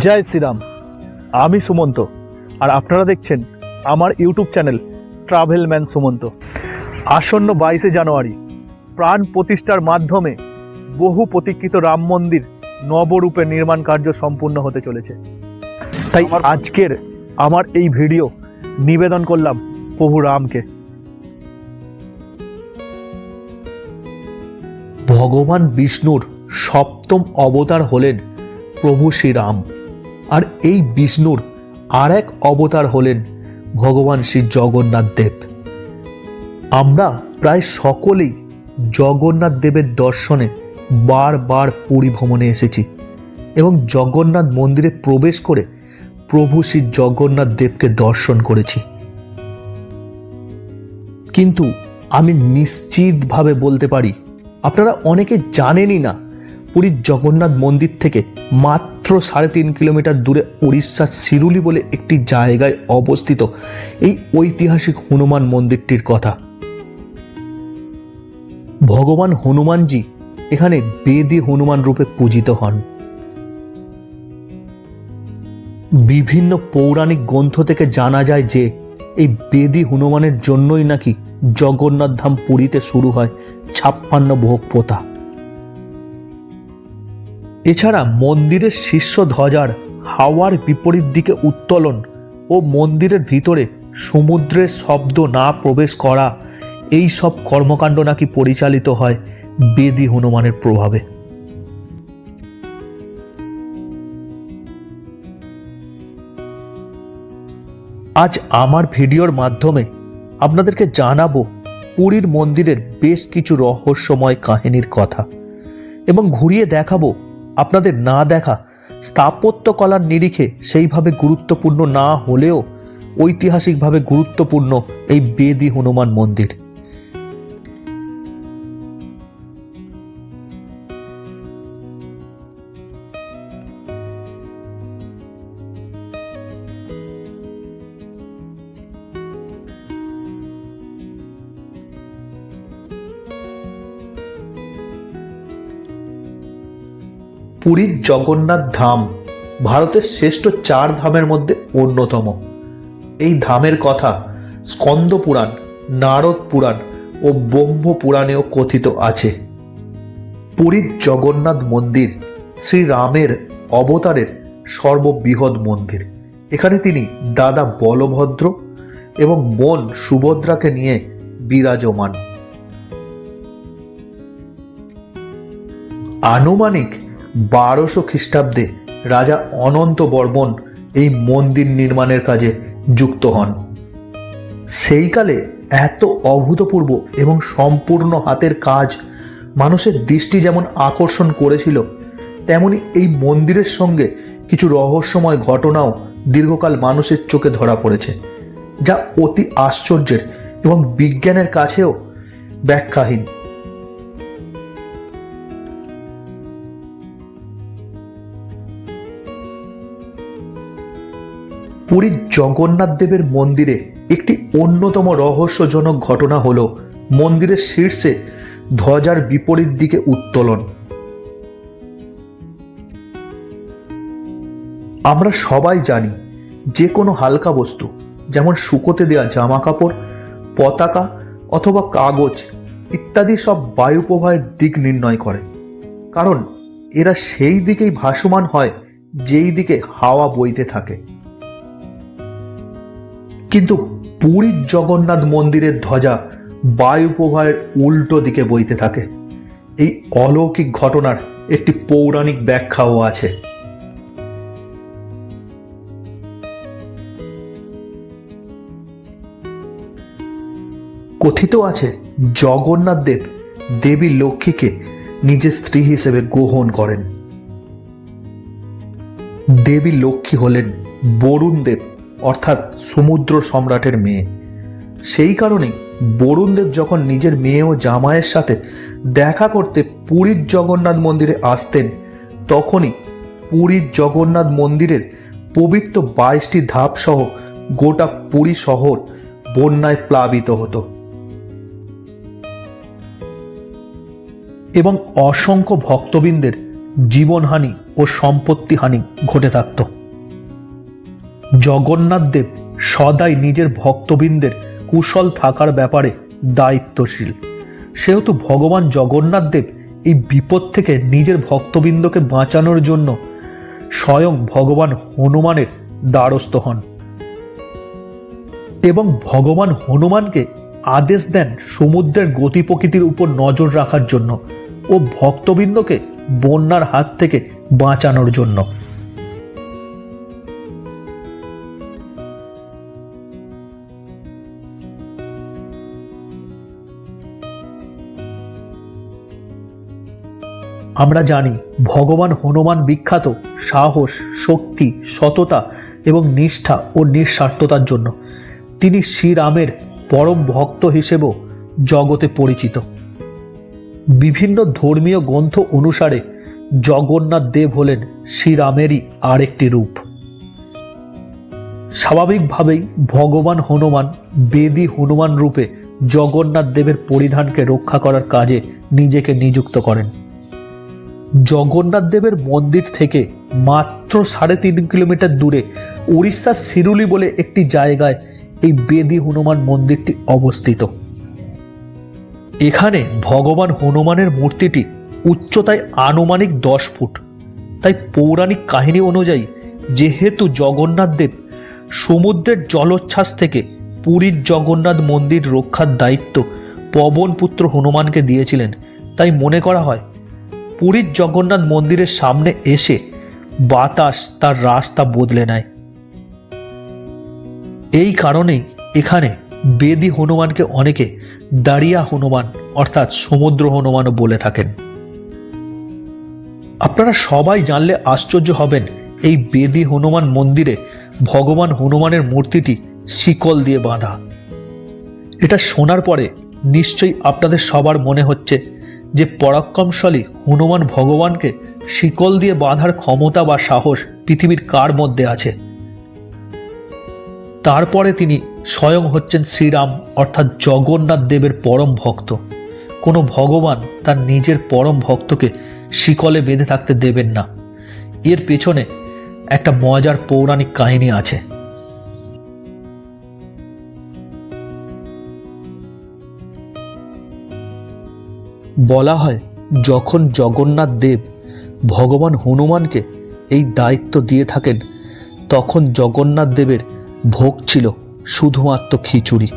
জয় শ্রীরাম। আমি সুমন্ত আর আপনারা দেখছেন আমার YouTube channel travel man Sumanta. আসন্ন বাইশে জানুয়ারি প্রাণ প্রতিষ্ঠার মাধ্যমে বহু প্রতীক্ষিত রাম মন্দির নবরূপে নির্মাণ কার্য সম্পূর্ণ হতে চলেছে। তাই আজকের আমার এই ভিডিও নিবেদন করলাম প্রভু রামকে। ভগবান বিষ্ণুর সপ্তম অবতার হলেন প্রভু শ্রীরাম। আর এই বিষ্ণুর আর এক অবতার হলেন ভগবান শ্রী জগন্নাথ দেব। আমরা প্রায় সকলেই জগন্নাথ দেবের দর্শনে বারবার পুরী ভ্রমণে এসেছি এবং জগন্নাথ মন্দিরে প্রবেশ করে প্রভু শ্রী জগন্নাথ দেবকে দর্শন করেছি। কিন্তু আমি নিশ্চিতভাবে বলতে পারি, আপনারা অনেকে জানেনই না, পুরীর জগন্নাথ মন্দির থেকে মাত্র সাড়ে তিন কিলোমিটার দূরে উড়িষ্যার সিরুলি বলে একটি জায়গায় অবস্থিত এই ঐতিহাসিক হনুমান মন্দিরটির কথা। ভগবান হনুমানজি এখানে বেদি হনুমান রূপে পূজিত হন। বিভিন্ন পৌরাণিক গ্রন্থ থেকে জানা যায় যে এই বেদি হনুমানের জন্যই নাকি জগন্নাথ ধাম পুরীতে শুরু হয় ছাপ্পান্ন ভোগ পোতা এছাড়া মন্দিরের শীর্ষ ধ্বজার হাওয়ার বিপরীত দিকে উত্তোলন ও মন্দিরের ভিতরে সমুদ্রের শব্দ না প্রবেশ করা, এই সব কর্মকাণ্ড নাকি পরিচালিত হয় বেদি হনুমানের প্রভাবে। আজ আমার ভিডিওর মাধ্যমে আপনাদেরকে জানাব পুরীর মন্দিরের বেশ কিছু রহস্যময় কাহিনীর কথা এবং ঘুরিয়ে দেখাবো আপনাদের না দেখা, স্থাপত্যকলার নিরিখে সেইভাবে গুরুত্বপূর্ণ না হলেও ঐতিহাসিকভাবে গুরুত্বপূর্ণ এই বেদি হনুমান মন্দির। পুরীর জগন্নাথ ধাম ভারতের শ্রেষ্ঠ চার ধামের মধ্যে অন্যতম। এই ধামের কথা স্কন্দ পুরাণ, নারদ পুরাণ ও ব্রহ্ম পুরাণেও কথিত আছে। পুরীর জগন্নাথ মন্দির শ্রীরামের অবতারের সর্ববৃহৎ মন্দির। এখানে তিনি দাদা বলভদ্র এবং বোন সুভদ্রাকে নিয়ে বিরাজমান। আনুমানিক বারোশো খ্রিস্টাব্দে রাজা অনন্ত বর্মন এই মন্দির নির্মাণের কাজে যুক্ত হন। সেইকালে এত অভূতপূর্ব এবং সম্পূর্ণ হাতের কাজ মানুষের দৃষ্টি যেমন আকর্ষণ করেছিল, তেমনি এই মন্দিরের সঙ্গে কিছু রহস্যময় ঘটনাও দীর্ঘকাল মানুষের চোখে ধরা পড়েছে, যা অতি আশ্চর্যের এবং বিজ্ঞানের কাছেও ব্যাখ্যাহীন। পুরীর জগন্নাথ দেবের মন্দিরে একটি অন্যতম রহস্যজনক ঘটনা হল মন্দিরের শীর্ষে ধ্বজার বিপরীত দিকে উত্তোলন। আমরা সবাই জানি যে কোনো হালকা বস্তু, যেমন শুকোতে দেওয়া জামা কাপড় পতাকা অথবা কাগজ ইত্যাদি সব বায়ু প্রবাহের দিক নির্ণয় করে। কারণ এরা সেই দিকেই ভাসমান হয়, যেই দিকে হাওয়া বইতে থাকে। কিন্তু পুরীর জগন্নাথ মন্দিরের ধ্বজা বায়ু প্রবাহের উল্টো দিকে বইতে থাকে। এই অলৌকিক ঘটনার একটি পৌরাণিক ব্যাখ্যাও আছে। কথিত আছে, জগন্নাথ দেব দেবী লক্ষ্মীকে নিজের স্ত্রী হিসেবে গ্রহণ করেন। দেবী লক্ষ্মী হলেন বরুণ দেব। অর্থাৎ সমুদ্র সম্রাটের মেয়ে। সেই কারণে বরুণদেব যখন নিজের মেয়ে ও জামাইয়ের সাথে দেখা করতে পুরীর জগন্নাথ মন্দিরে আসতেন, তখনই পুরীর জগন্নাথ মন্দিরের পবিত্র বাইশটি ধাপ সহ গোটা পুরী শহর বন্যায় প্লাবিত হতো। এবং অসংখ্য ভক্তবৃন্দের জীবনহানি ও সম্পত্তি হানি ঘটে থাকত। জগন্নাথ দেব সদাই নিজের ভক্তবৃন্দের কুশল থাকার ব্যাপারে দায়িত্বশীল। সেহেতু ভগবান জগন্নাথ দেব এই বিপদ থেকে নিজের ভক্তবৃন্দকে বাঁচানোর জন্য স্বয়ং ভগবান হনুমানের দ্বারস্থ হন। এবং ভগবান হনুমানকে আদেশ দেন সমুদ্রের গতি প্রকৃতির উপর নজর রাখার জন্য ও ভক্তবৃন্দকে বন্যার হাত থেকে বাঁচানোর জন্য। আমরা জানি ভগবান হনুমান বিখ্যাত সাহস, শক্তি, সততা এবং নিষ্ঠা ও নিঃস্বার্থতার জন্য। তিনি শ্রীরামের পরম ভক্ত হিসেবেও জগতে পরিচিত। বিভিন্ন ধর্মীয় গ্রন্থ অনুসারে জগন্নাথ দেব হলেন শ্রীরামেরই আরেকটি রূপ। স্বাভাবিকভাবেই ভগবান হনুমান বেদী হনুমান রূপে জগন্নাথ দেবের পরিধানকে রক্ষা করার কাজে নিজেকে নিযুক্ত করেন। জগন্নাথ দেবের মন্দির থেকে মাত্র সাড়ে তিন কিলোমিটার দূরে উড়িষ্যার সিরুলি বলে একটি জায়গায় এই বেদী হনুমান মন্দিরটি অবস্থিত। এখানে ভগবান হনুমানের মূর্তিটি উচ্চতায় আনুমানিক দশ ফুট। তাই পৌরাণিক কাহিনী অনুযায়ী যেহেতু জগন্নাথ দেব সমুদ্রের জলোচ্ছ্বাস থেকে পুরীর জগন্নাথ মন্দির রক্ষার দায়িত্ব পবনপুত্র হনুমানকে দিয়েছিলেন, তাই মনে করা হয় পুরীর জগন্নাথ মন্দিরের সামনে এসে বাতাস তার রাস্তা বদলে নেয়। এই কারণেই এখানে বেদি হনুমানকে অনেকে দাঁড়িয়া হনুমান, অর্থাৎ সমুদ্র হনুমানও বলে থাকেন। আপনারা সবাই জানলে আশ্চর্য হবেন এই বেদি হনুমান মন্দিরে ভগবান হনুমানের মূর্তিটি শিকল দিয়ে বাঁধা। এটা শোনার পরে নিশ্চয়ই আপনাদের সবার মনে হচ্ছে যে পরাক্রমশালী হনুমান ভগবানকে শিকল দিয়ে বাঁধার ক্ষমতা বা সাহস পৃথিবীর কার মধ্যে আছে? তারপরে তিনি স্বয়ং হচ্ছেন শ্রীরাম, অর্থাৎ জগন্নাথ দেবের পরম ভক্ত। কোনো ভগবান তার নিজের পরম ভক্তকে শিকলে বেঁধে থাকতে দেবেন না। এর পেছনে একটা মজার পৌরাণিক কাহিনী আছে। বলা হয়, যখন জগন্নাথ দেব ভগবান হনুমানকে এই দায়িত্ব দিয়ে থাকেন, তখন জগন্নাথ দেবের ভোগ ছিল শুধুমাত্র খিচুড়ি।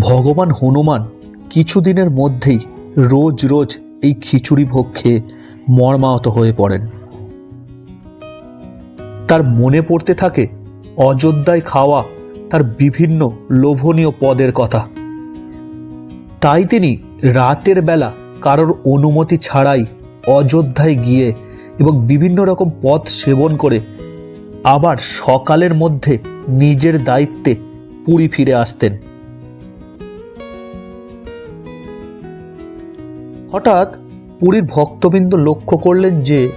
ভগবান হনুমান কিছুদিনের মধ্যেই রোজ রোজ এই খিচুড়ি ভোগ খেয়ে মর্মাহত হয়ে পড়েন। তার মনে পড়তে থাকে, অযোধ্যায় খাওয়া তার বিভিন্ন লোভনীয় পদের কথা। তাই তিনি রাতের বেলা কারোর অনুমতি ছাড়াই অযোধ্যায় গিয়ে এবং বিভিন্ন রকম পথ সেবন করে আবার সকালের মধ্যে নিজের দায়িত্বে পুরী ফিরে আসতেন। হঠাৎ পুরীর ভক্তবৃন্দ লক্ষ্য করলেন যে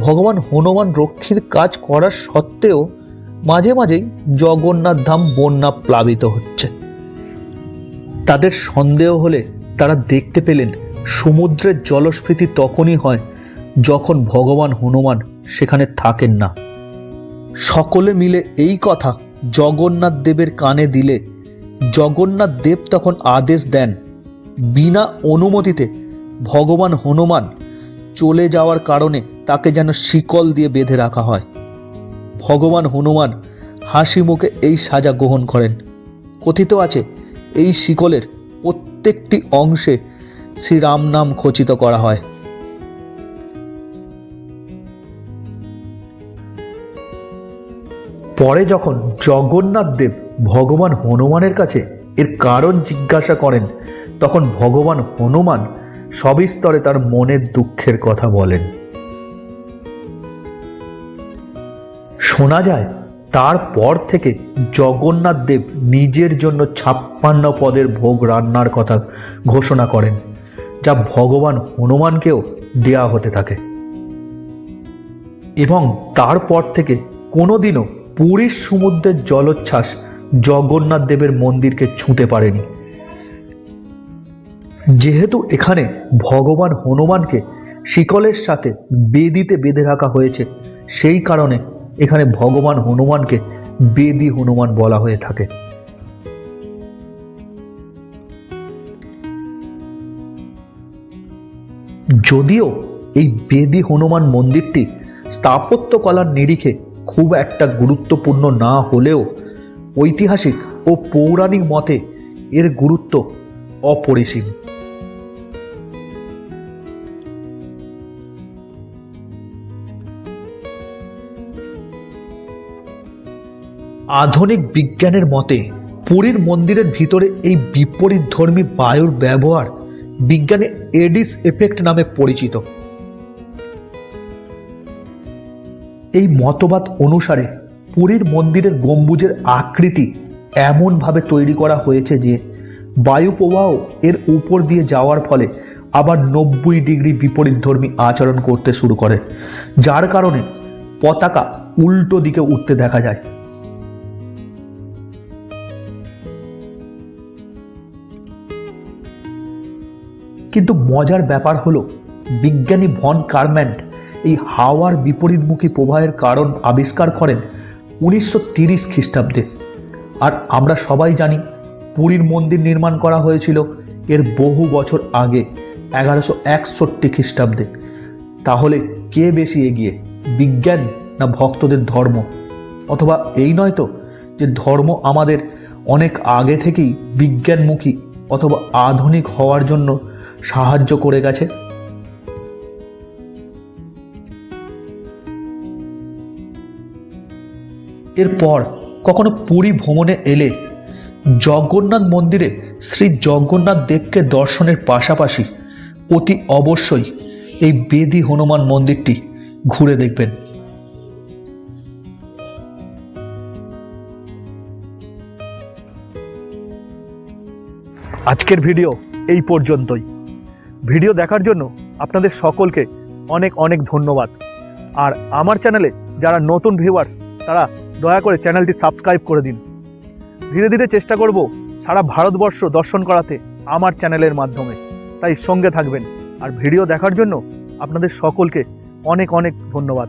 ভগবান হনুমান রক্ষীর কাজ করার সত্ত্বেও মাঝে মাঝেই জগন্নাথ ধাম বন্যা প্লাবিত হচ্ছে। তাদের সন্দেহ হলে তারা দেখতে পেলেন সমুদ্রের জলস্ফীতি তখনই হয় যখন ভগবান হনুমান সেখানে থাকেন না। সকলে মিলে এই কথা জগন্নাথ দেবের কানে দিলে জগন্নাথ দেব তখন আদেশ দেন, বিনা অনুমতিতে ভগবান হনুমান চলে যাওয়ার কারণে তাকে যেন শিকল দিয়ে বেঁধে রাখা হয়। ভগবান হনুমান হাসি মুখে এই সাজা গ্রহণ করেন। কথিত আছে এই শিকলের প্রত্যেকটি অংশে শ্রীরাম নাম খচিত করা হয়। পরে যখন জগন্নাথ দেব ভগবান হনুমানের কাছে এর কারণ জিজ্ঞাসা করেন, তখন ভগবান হনুমান সবিস্তরে তার মনের দুঃখের কথা বলেন। শোনা যায় তারপর থেকে জগন্নাথ দেব নিজের জন্য ছাপ্পান্ন পদের ভোগ রান্নার কথা ঘোষণা করেন, যা ভগবান হনুমানকেও দেয়া হতে থাকে। এবং তারপর থেকে কোনোদিনও পুরীর সমুদ্রের জলোচ্ছ্বাস জগন্নাথ দেবের মন্দিরকে ছুঁতে পারেনি। যেহেতু এখানে ভগবান হনুমানকে শিকলের সাথে বেদিতে বেঁধে রাখা হয়েছে, সেই কারণে এখানে ভগবান হনুমানকে বেদি হনুমান বলা হয়ে থাকে। যদিও এই বেদি হনুমান মন্দিরটি স্থাপত্যকলার নিরিখে খুব একটা গুরুত্বপূর্ণ না হলেও ঐতিহাসিক ও পৌরাণিক মতে এর গুরুত্ব অপরিসীম। আধুনিক বিজ্ঞানের মতে, পুরীর মন্দিরের ভিতরে এই বিপরীত ধর্মী বায়ুর ব্যবহার বিজ্ঞানে এডিস এফেক্ট নামে পরিচিত। এই মতবাদ অনুসারে পুরীর মন্দিরের গম্বুজের আকৃতি এমনভাবে তৈরি করা হয়েছে যে, বায়ু প্রবাহ এর উপর দিয়ে যাওয়ার ফলে আবার নব্বই ডিগ্রি বিপরীতধর্মী আচরণ করতে শুরু করে, যার কারণে পতাকা উল্টো দিকে উঠতে দেখা যায়। কিন্তু মজার ব্যাপার হলো, বিজ্ঞানী ভন কারম্যান্ড এই হাওয়ার বিপরীতমুখী প্রবাহের কারণ আবিষ্কার করেন উনিশশো তিরিশ খ্রিস্টাব্দে। আর আমরা সবাই জানি, পুরীর মন্দির নির্মাণ করা হয়েছিল এর বহু বছর আগে, এগারোশো একষট্টি খ্রিস্টাব্দে। তাহলে কে বেশি এগিয়ে, বিজ্ঞান না ভক্তদের ধর্ম? অথবা এই নয় তো, যে ধর্ম আমাদের অনেক আগে থেকেই বিজ্ঞানমুখী অথবা আধুনিক হওয়ার জন্য সাহায্য করে গেছে। এরপর কখনো পুরী ভ্রমণে এলে জগন্নাথ মন্দিরে শ্রী জগন্নাথ দেবকে দর্শনের পাশাপাশি অতি অবশ্যই এই বেদি হনুমান মন্দিরটি ঘুরে দেখবেন। আজকের ভিডিও এই পর্যন্তই। ভিডিও দেখার জন্য আপনাদের সকলকে অনেক অনেক ধন্যবাদ। আর আমার চ্যানেলে যারা নতুন ভিউয়ার্স তারা দয়া করে চ্যানেলটি সাবস্ক্রাইব করে দিন। ধীরে ধীরে চেষ্টা করব সারা ভারতবর্ষ দর্শন করাতে আমার চ্যানেলের মাধ্যমে। তাই সঙ্গে থাকবেন। আর ভিডিও দেখার জন্য আপনাদের সকলকে অনেক অনেক ধন্যবাদ।